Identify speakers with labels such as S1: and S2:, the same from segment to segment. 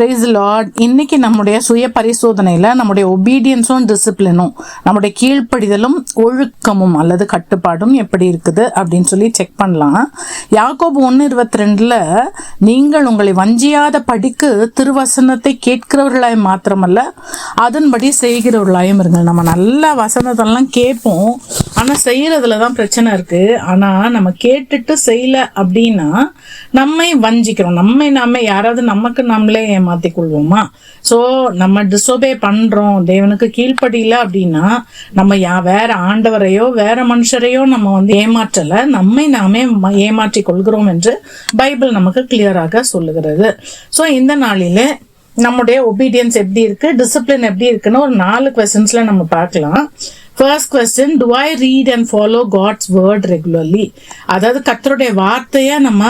S1: Price Lord இன்னைக்கு நம்முடைய சுய பரிசோதனையில நம்முடைய ஒபீடியன்ஸும் டிசிப்ளினும் நம்முடைய கீழ்ப்படிதலும் ஒழுக்கமும் அல்லது கட்டுப்பாடும் எப்படி இருக்குது அப்படின்னு சொல்லி செக் பண்ணலாம். யாக்கோபு ஒன்று இருபத்தி ரெண்டுல நீங்கள் உங்களை வஞ்சியாத படிக்கு திருவசனத்தை கேட்கிறவர்களாய் மாத்திரமல்ல அதன்படி செய்கிறவர்களாயும் இருங்கள். நம்ம நல்ல வசனத்தெல்லாம் கேட்போம். ஆனா செய்யறதுல தான் பிரச்சனை இருக்கு. ஆனா நம்ம கேட்டுட்டு செய்யல அப்படின்னா நம்மை வஞ்சிக்கிறோம். நம்மை நாம யாராவது நமக்கு நம்மளே ஏமாத்தி கொள்வோமா? ஸோ நம்ம டிஸ்ஒபே பண்றோம். தேவனுக்கு கீழ்ப்படியில அப்படின்னா நம்ம யா வேற ஆண்டவரையோ வேற மனுஷரையோ நம்ம வந்து ஏமாற்றல. நம்மை நாமே ஏமாற்றி கொள்கிறோம் என்று பைபிள் நமக்கு கிளியராக சொல்லுகிறது. ஸோ இந்த நாளில நம்முடைய ஒபீடியன்ஸ் எப்படி இருக்கு? டிசிப்ளின் எப்படி இருக்குன்னு ஒரு நாலு கொஸ்டின்ஸ்ல நம்ம பார்க்கலாம். First question to I read and follow God's word regularly அதாவது கத்தருடைய வார்த்தையை நம்ம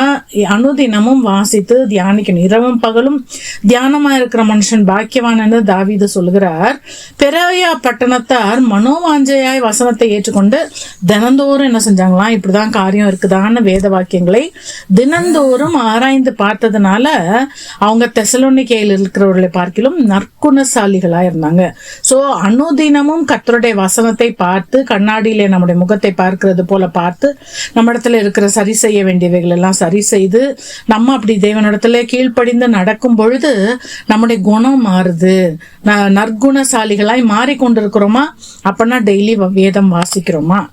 S1: அனுதினமும் வாசித்து தியானிக்கணும். இரவும் பகலும் தியானமா இருக்கிற மனுஷன் பாக்கியவான் தாவீது சொல்கிறார் பெரவையா பட்டணத்தார் மனோவாஞ்சையாய் வசனத்தை ஏற்றுக்கொண்டு தினந்தோறும் என்ன செஞ்சாங்களாம்? இப்படிதான் காரியம் இருக்குதான்னு வேத வாக்கியங்களை தினந்தோறும் ஆராய்ந்து பார்த்ததுனால அவங்க தெசலோனிக்கையில் இருக்கிறவர்களை பார்க்கிலும் நற்குணசாலிகளாக இருந்தாங்க. ஸோ அனுதினமும் கத்தருடைய வசனத்தை பார்த்து கண்ணாடியிலே நம்முடைய முகத்தை பார்க்கிறது போல பார்த்து நம்ம இடத்துல இருக்கிற சரி செய்ய வேண்டியவைகள் எல்லாம் சரி செய்து நம்ம அப்படி தேவனிடத்துல கீழ்ப்படிந்து நடக்கும் பொழுது நம்முடைய குணம் மாறுது. ந- நற்குணசாலிகளாய் மாறிக்கொண்டிருக்கிறோமா? அப்பனா டெய்லி வேதம் வாசிக்கிறோமா?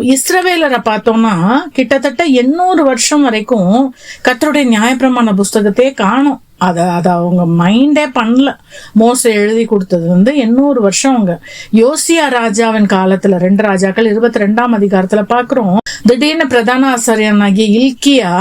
S1: இஸ்ரவேலரை பார்த்தோம்னா கிட்டத்தட்ட எண்ணூறு வருஷம் வரைக்கும் கத்தருடைய நியாயப்பிரமாண புஸ்தகத்தையே காணும். அதை அதை அவங்க மைண்டே பண்ணல. மோச எழுதி கொடுத்தது வந்து எண்ணூறு வருஷம் அவங்க. யோசியா ராஜாவின் காலத்துல ரெண்டு ராஜாக்கள் இருபத்தி ரெண்டாம் அதிகாரத்துல பாக்குறோம். திடீர்னு பிரதான ஆசிரியனாகிய இல்கியா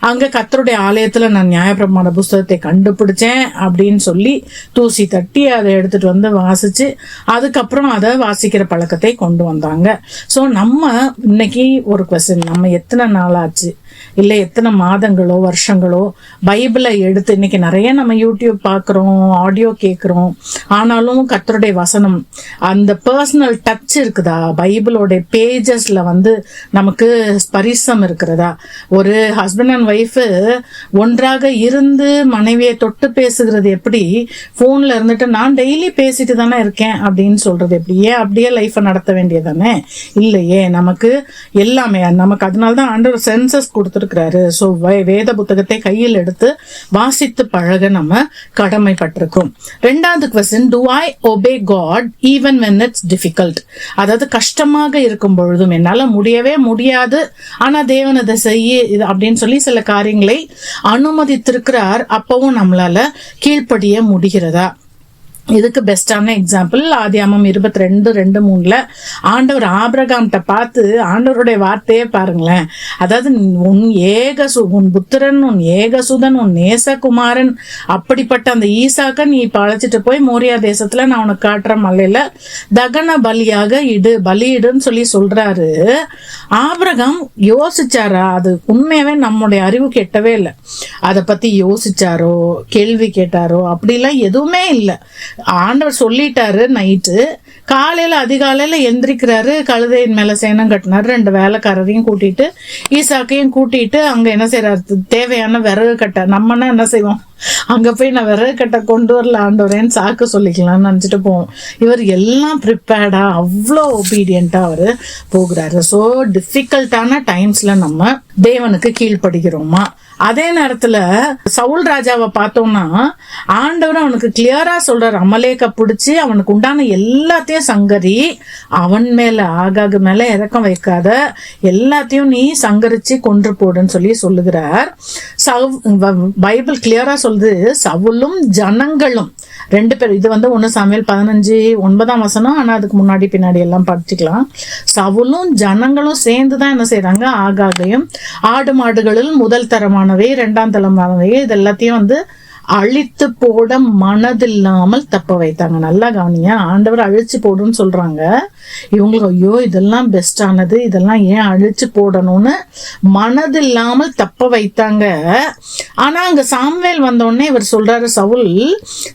S1: அங்க கத்தருடைய ஆலயத்துல நான் நியாயப்பிரமாண புஸ்தகத்தை கண்டுபிடிச்சேன் அப்படின்னு சொல்லி தூசி தட்டி அதை எடுத்துட்டு வந்து வாசிச்சு அதுக்கப்புறம் அதை வாசிக்கிற பழக்கத்தை கொண்டு வந்தாங்க. ஸோ நம்ம இன்னைக்கு ஒரு கொஸ்டின் நம்ம எத்தனை நாள் ஆச்சு இல்லை எத்தனை மாதங்களோ வருஷங்களோ பைபிளை எடுத்து இன்னைக்கு நிறைய நம்ம யூடியூப் பார்க்குறோம் ஆடியோ கேட்குறோம் ஆனாலும் கத்தருடைய வசனம் அந்த பர்சனல் டச் இருக்குதா? பைபிளோட பேஜஸில் வந்து நமக்கு ஸ்பரிசம் இருக்கிறதா? ஒரு ஹஸ்பண்ட் அண்ட் ஒய்ஃபு ஒன்றாக இருந்து மனைவியை தொட்டு பேசுகிறது எப்படி? ஃபோனில் இருந்துட்டு நான் டெய்லி பேசிட்டு தானே இருக்கேன் அப்படின்னு சொல்கிறது எப்படி? ஏன் அப்படியே லைஃப்பை நடத்த வேண்டியதானே இல்லையே நமக்கு எல்லாமே நமக்கு அதனால தான் ஆண்டவர் சென்சஸ் கொடுத்துருக்கிறாரு. ஸோ வேத புத்தகத்தை கையில் எடுத்து வாசித்து பழக நம்ம கடமைப்பட்டிருக்கோம் ரெண்டாவது question to I obey God even when it's difficult அதாவது கஷ்டமாக இருக்கும் பொழுதும் என்னால முடியவே முடியாது. ஆனா தேவன் அதை செய்ய இது அப்படின்னு சொல்லி சில காரியங்களை அனுமதித்திருக்கிறார். அப்பவும் நம்மளால கீழ்ப்படிய முடிகிறதா? இதுக்கு பெஸ்டான எக்ஸாம்பிள் ஆதியாமம் இருபத்தி ரெண்டு ரெண்டு மூணுல ஆண்டவர் ஆபிரகாம்கிட்ட பார்த்து ஆண்டவருடைய வார்த்தையே பாருங்களேன். அதாவது உன் ஏகசு உன் புத்திரன் உன் ஏகசுதன் உன் நேசகுமாரன் அப்படிப்பட்ட அந்த ஈசாக்க நீ இப்ப அழைச்சிட்டு போய் மோரியா தேசத்துல நான் உனக்கு காட்டுற மலையில தகன பலியாக இடு பலியிடுன்னு சொல்லி சொல்றாரு. ஆபிரகாம் யோசிச்சாரா? அது உண்மையாவே நம்முடைய அறிவு கெட்டவே இல்லை. அதை பத்தி யோசிச்சாரோ கேள்வி கேட்டாரோ அப்படிலாம் எதுவுமே இல்லை. ஆண்டவர் சொல்லிட்டாரு நைட்டு காலையில் அதிகாலையில் எந்திரிக்கிறாரு கழுதையின் மேலே சேனம் கட்டினாரு ரெண்டு வேலைக்காரரையும் கூட்டிட்டு ஈசாக்கையும் கூட்டிட்டு அங்கே என்ன செய்யறாரு தேவையான விறகு கட்ட நம்மனா என்ன செய்வோம்? அங்க போய் நான் விறகு கட்டை கொண்டு வரல ஆண்டவரேன்னு சாக்கு சொல்லிக்கலாம்னு நினைச்சிட்டு போவோம். இவர் எல்லாம் ப்ரிப்பேர்டா அவ்வளோ ஒபீடியண்டா அவரு போகிறாரு. ஸோ டிஃபிகல்ட்டான டைம்ஸ்ல நம்ம தேவனுக்கு கீழ்ப்படுகிறோமா? அதே நேரத்துல சவுல் ராஜாவை பார்த்தோம்னா ஆண்டவர் அவனுக்கு கிளியரா சொல்றாரு. அமலேக்க பிடிச்சி அவனுக்கு உண்டான எல்லாத்தையும் சங்கரி அவன் மேல ஆகாக மேல இறக்கம் வைக்காத எல்லாத்தையும் நீ சங்கரிச்சு கொன்று போடுன்னு சொல்லி சொல்லுகிறார். சவ் பைபிள் கிளியரா சொல்ல சொல்லுது சவுலும் ஜனங்களும். ரெண்டு பேரும் இது வந்து ஒன்று சமையல் பதினஞ்சு ஒன்பதாம் வசனம் ஆனால் அதுக்கு முன்னாடி பின்னாடி எல்லாம் படிச்சுக்கலாம். சவுலும் ஜனங்களும் சேர்ந்து தான் என்ன செய்கிறாங்க ஆகாகையும் ஆடு மாடுகளில் முதல் தரமானவை ரெண்டாம் தரமானவை இது எல்லாத்தையும் வந்து அழித்து போட மனதில்லாமல் தப்ப வைத்தாங்க. நல்லா கவனிங்க. ஆண்டவர் அழிச்சு போடுன்னு சொல்றாங்க. இவங்களுக்கு ஐயோ இதெல்லாம் பெஸ்டானது இதெல்லாம் ஏன் அழிச்சு போடணும்னு மனதில்லாமல் தப்ப வைத்தாங்க. ஆனா அங்க சாம்வேல் வந்தோடனே இவர் சொல்றாரு சவுல்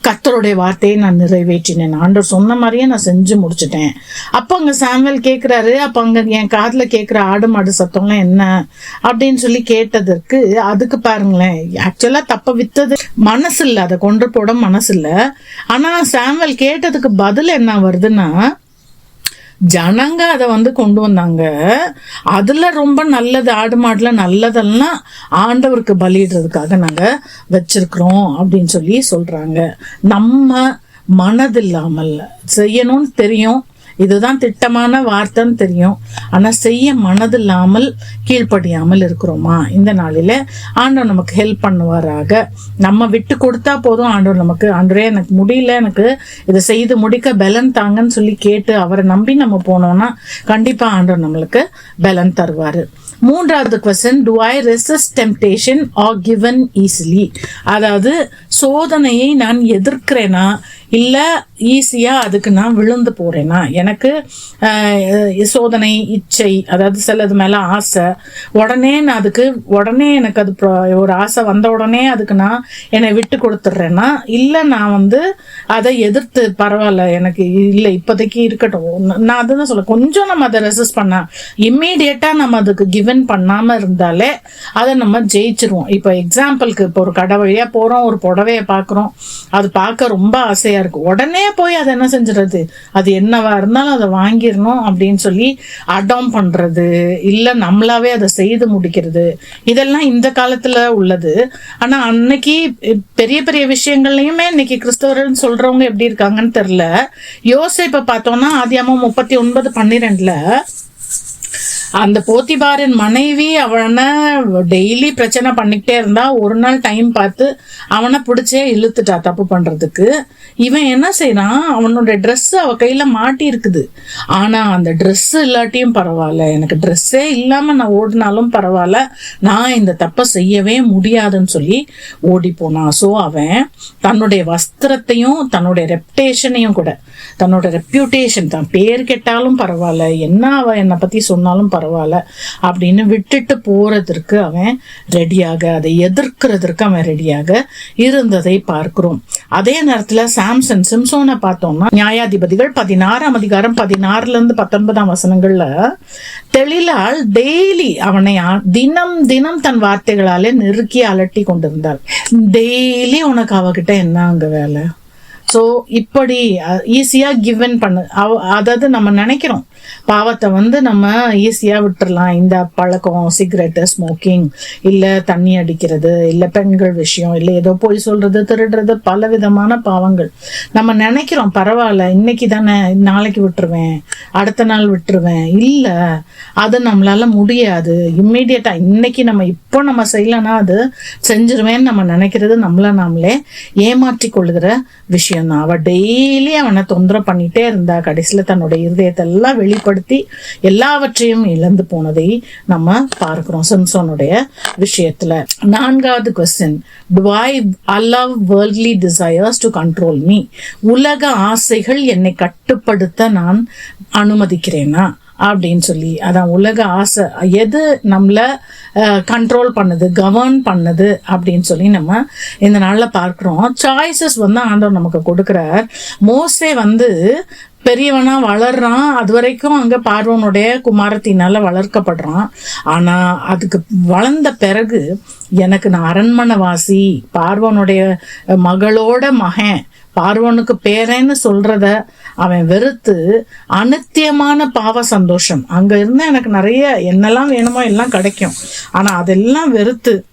S1: கத்தருடைய வார்த்தையை நான் நிறைவேற்றினேன். ஆண்டவர் சொன்ன மாதிரியே நான் செஞ்சு முடிச்சிட்டேன். அப்போ அங்க சாம்வேல் கேட்கிறாரு அப்ப அங்க என் காதுல கேட்கிற ஆடு மாடு சத்தம்லாம் என்ன? அப்படின்னு சொல்லி கேட்டதற்கு அதுக்கு பாருங்களேன் ஆக்சுவலா தப்ப வித்தது மன மனசு இல்லை அதை கொண்டு போட மனசு இல்லை ஆனால் சாம்வல் கேட்டதுக்கு பதில் என்ன வருதுன்னா ஜனங்க அதை வந்து கொண்டு வந்தாங்க. அதில் ரொம்ப நல்லது ஆடு மாடில் நல்லதெல்லாம் ஆண்டவருக்கு பலியிடுறதுக்காக நாங்கள் வச்சிருக்கிறோம் அப்படின்னு சொல்லி சொல்கிறாங்க நம்ம மனதில்லாமல் செய்யணும்னு தெரியும் இதுதான் திட்டமான வார்த்தைன்னு தெரியும். ஆனால் செய்ய மனதில்லாமல் கீழ்ப்படியாமல் இருக்கிறோமா? இந்த நாளில் ஆண்டவர் நமக்கு ஹெல்ப் பண்ணுவாராக. நம்ம விட்டு கொடுத்தா போதும் ஆண்டவர் நமக்கு. ஆண்டவரே எனக்கு முடியல எனக்கு இதை செய்து முடிக்க பலன் தாங்கன்னு சொல்லி கேட்டு அவரை நம்பி நம்ம போனோம்னா கண்டிப்பாக ஆண்டவர் நம்மளுக்கு பலன் தருவார். மூன்றாவது question to I resist temptation or given easily அதாவது சோதனையை நான் எதிர்க்கிறேனா? இல்லை ஈஸியா அதுக்கு நான் விழுந்து போறேனா? எனக்கு சோதனை இச்சை அதாவது சிலது மேல ஆசை உடனே நான் அதுக்கு உடனே எனக்கு அது ஒரு ஆசை வந்த உடனே அதுக்கு நான் என்னை விட்டு கொடுத்துட்றேன்னா இல்லை நான் வந்து அதை எதிர்த்து பரவாயில்ல எனக்கு இல்லை இப்போதைக்கு இருக்கட்டும். நான் அதுதான் சொல்ல கொஞ்சம் நம்ம அதை ரெசிஸ்ட் பண்ண இம்மீடியட்டா நம்ம அதுக்கு கிவன் பண்ணாமல் இருந்தாலே அதை நம்ம ஜெயிச்சிருவோம். இப்போ எக்ஸாம்பிளுக்கு இப்போ ஒரு கடை வழியாக போகிறோம் ஒரு புடவையை பார்க்குறோம். அது பார்க்க ரொம்ப ஆசையாக இருக்குது உடனே போய் அதை என்ன செஞ்சுறது அது என்னவா இருந்தாலும் அதை வாங்கிடணும் அப்படின்னு சொல்லி அடாம் பண்ணுறது இல்லை நம்மளாவே அதை செய்து முடிக்கிறது இதெல்லாம் இந்த காலத்தில் உள்ளது. ஆனால் அன்னைக்கு பெரிய பெரிய விஷயங்கள்லையுமே இன்னைக்கு கிறிஸ்தவர்கள் சொல்கிறவங்க எப்படி இருக்காங்கன்னு தெரியல. இப்போ பார்த்தோம்னா ஆதியாமம் முப்பத்தி ஒன்பது பன்னிரெண்டில் அந்த போத்திபாரின் மனைவி அவனை டெய்லி பிரச்சனை பண்ணிக்கிட்டே இருந்தா ஒரு நாள் டைம் பார்த்து அவனை பிடிச்சே இழுத்துட்டா தப்பு பண்றதுக்கு. இவன் என்ன செய்யறான்? அவனோட ட்ரெஸ் அவ கையில மாட்டி இருக்குது. ஆனா அந்த ட்ரெஸ் இல்லாட்டியும் பரவாயில்ல. எனக்கு ட்ரெஸ்ஸே இல்லாம நான் ஓடினாலும் பரவாயில்ல. நான் இந்த தப்பை செய்யவே முடியாதுன்னு சொல்லி ஓடி போனான் ஸோ அவன் தன்னுடைய வஸ்திரத்தையும் தன்னுடைய ரெப்டேஷனையும் கூட தன்னோட ரெப்யூட்டேஷன் தான். பேர் கெட்டாலும் பரவாயில்ல. என்ன அவ என்னை பத்தி சொன்னாலும் பரவாயில்ல. அப்படின்னு விட்டுட்டு போறதற்கு அவன் ரெடியாக அதை எதிர்க்கிறதற்கு அவன் ரெடியாக இருந்ததை பார்க்கிறோம். அதே நேரத்துல சாம்சன் சிம்சோனை பார்த்தோம்னா நியாயாதிபதிகள் பதினாறாம் அதிகாரம் பதினாறுல இருந்து பத்தொன்பதாம் வசனங்கள்ல தெளிலால் டெய்லி அவனை தினம் தினம் தன் வார்த்தைகளாலே நெருக்கி அலட்டி கொண்டிருந்தாள் டெய்லி உனக்கு அவகிட்ட என்ன அங்க வேலை? ஸோ இப்படி ஈஸியாக கிவன் பண்ணு. அவ- அதாவது நம்ம நினைக்கிறோம். பாவத்தை வந்து நம்ம ஈஸியாக விட்டுறலாம். இந்த பழக்கம் சிகரெட்டு ஸ்மோக்கிங் இல்லை தண்ணி அடிக்கிறது இல்லை பெண்கள் விஷயம் இல்லை ஏதோ பொய் சொல்றது திருடுறது பல விதமான பாவங்கள். நம்ம நினைக்கிறோம் பரவாயில்ல இன்னைக்கு தானே நாளைக்கு விட்டுருவேன் அடுத்த நாள் விட்டுருவேன். இல்லை அது நம்மளால முடியாது. இம்மிடியட்டா இன்னைக்கு நம்ம இப்போ நம்ம செய்யலைன்னா அது செஞ்சிருவேன்னு நம்ம நினைக்கிறது நம்மள நாமளே ஏமாற்றி கொள்கிற விஷயம். இருந்தான் அவள் டெய்லி அவனை தொந்தரவு பண்ணிட்டே இருந்தா கடைசியில் தன்னுடைய இருதயத்தை எல்லாம் வெளிப்படுத்தி எல்லாவற்றையும் இழந்து போனதை நம்ம பார்க்கிறோம். சிம்சோனுடைய விஷயத்துல நான்காவது question to I allow worldly desires to control me உலக ஆசைகள் என்னை கட்டுப்படுத்த நான் அனுமதிக்கிறேனா? அப்படின்னு சொல்லி அதான் உலக ஆசை. எது நம்மளை கண்ட்ரோல் பண்ணுது கவர்ன் பண்ணுது அப்படின்னு சொல்லி நம்ம இந்த நாளில் பார்க்குறோம். சாய்ஸஸ் வந்து ஆண்டவர் நமக்கு கொடுக்குறார். மோஸ்டே வந்து பெரியவனா வளர்றான். அது வரைக்கும் அங்க பார்வனுடைய குமாரத்தினால வளர்க்கப்படுறான். ஆனா அதுக்கு வளர்ந்த பிறகு எனக்கு நான் அரண்மனை வாசி பார்வனுடைய மகளோட மகன் பார்வனுக்கு பேரேன்னு சொல்றத அவன் வெறுத்து அனித்தியமான பாவ சந்தோஷம். அங்க இருந்தா எனக்கு நிறைய என்னெல்லாம் வேணுமோ எல்லாம் கிடைக்கும். ஆனா அதெல்லாம் வெறுத்து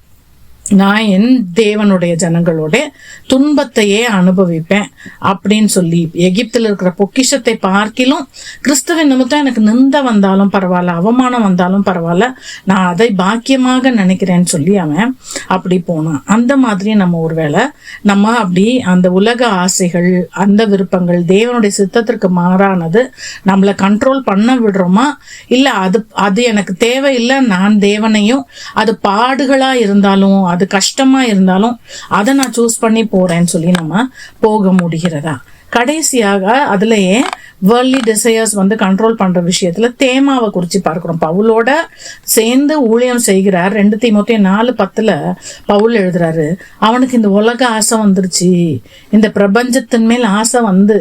S1: நான் என் தேவனுடைய ஜனங்களோட துன்பத்தையே அனுபவிப்பேன் அப்படின்னு சொல்லி எகிப்தில் இருக்கிற பொக்கிஷத்தை பார்க்கிலும் கிறிஸ்துவின் நிமித்தம் எனக்கு நிந்த வந்தாலும் பரவாயில்ல அவமானம் வந்தாலும் பரவாயில்ல நான் அதை பாக்கியமாக நினைக்கிறேன்னு சொல்லி அவன் அப்படி போனான். அந்த மாதிரி நம்ம ஒருவேளை நம்ம அப்படி அந்த உலக ஆசைகள் அந்த விருப்பங்கள் தேவனுடைய சித்தத்திற்கு மாறானது நம்மளை கண்ட்ரோல் பண்ண விடுறோமா? இல்லை அது அது எனக்கு தேவையில்லை நான் தேவனையும் அது பாடுகளா இருந்தாலும் அது கஷ்டமா இருந்தாலும் அதை நான் சூஸ் பண்ணி போறேன்னு சொல்லி நம்ம போக முடிகிறதா? கடைசியாக அதுலயே வேர்ல்ட்லி டிசையர்ஸ் வந்து கண்ட்ரோல் பண்ற விஷயத்துல தேமாவை குறிச்சு பார்க்கிறோம் பவுலோட சேர்ந்து ஊழியம் செய்கிறார். ரெண்டு தீமத்தையும் நாலு பத்துல பவுல் எழுதுறாரு அவனுக்கு இந்த உலக ஆசை வந்துருச்சு. இந்த பிரபஞ்சத்தின் மேல் ஆசை வந்து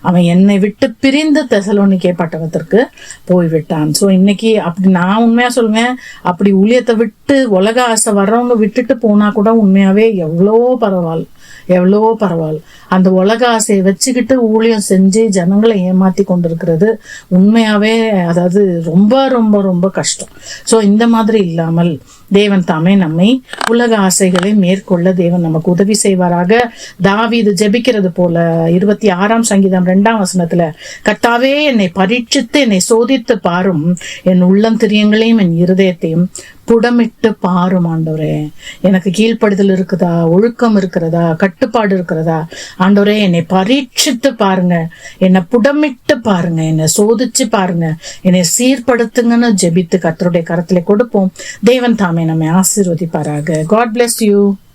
S1: அவன் என்னை விட்டு பிரிந்து தெசலோனிக்கே பட்டணத்திற்கு போய்விட்டான். ஸோ இன்னைக்கு அப்படி நான் உண்மையா சொல்லுவேன் அப்படி ஊழியத்தை விட்டு உலக ஆசை வர்றவங்க விட்டுட்டு போனா கூட உண்மையாவே எவ்வளோ பரவாயில்ல எவ்வளோ பரவாயில்ல அந்த உலக ஆசையை வச்சுக்கிட்டு ஊழியம் செஞ்சு ஜனங்களை ஏமாத்தி கொண்டிருக்கிறது உண்மையாவே அதாவது ரொம்ப ரொம்ப ரொம்ப கஷ்டம். ஸோ இந்த மாதிரி இல்லாமல் தேவன் தாமே நம்மை உலக ஆசைகளை மேற்கொள்ள தேவன் நமக்கு உதவி செய்வாராக. தாவி இது ஜெபிக்கிறது போல இருபத்தி ஆறாம் சங்கீதம் ரெண்டாம் வசனத்துல கத்தாவே என்னை பரீட்சித்து என்னை சோதித்து பாரும். என் உள்ளம் திரியங்களையும் என் இருதயத்தையும் புடமிட்டு பாரும் ஆண்டவரே. எனக்கு கீழ்ப்படுதல் இருக்குதா? ஒழுக்கம் இருக்கிறதா? கட்டுப்பாடு இருக்கிறதா? ஆண்டவரே என்னை பரீட்சித்து பாருங்க. என்னை புடமிட்டு பாருங்க. என்னை சோதிச்சு பாருங்க. என்னை சீர்படுத்துங்கன்னு ஜெபித்து கத்தருடைய கரத்திலே கொடுப்போம். தேவன் தாமே நம்மை ஆசீர்வதிப்பாராக. God bless you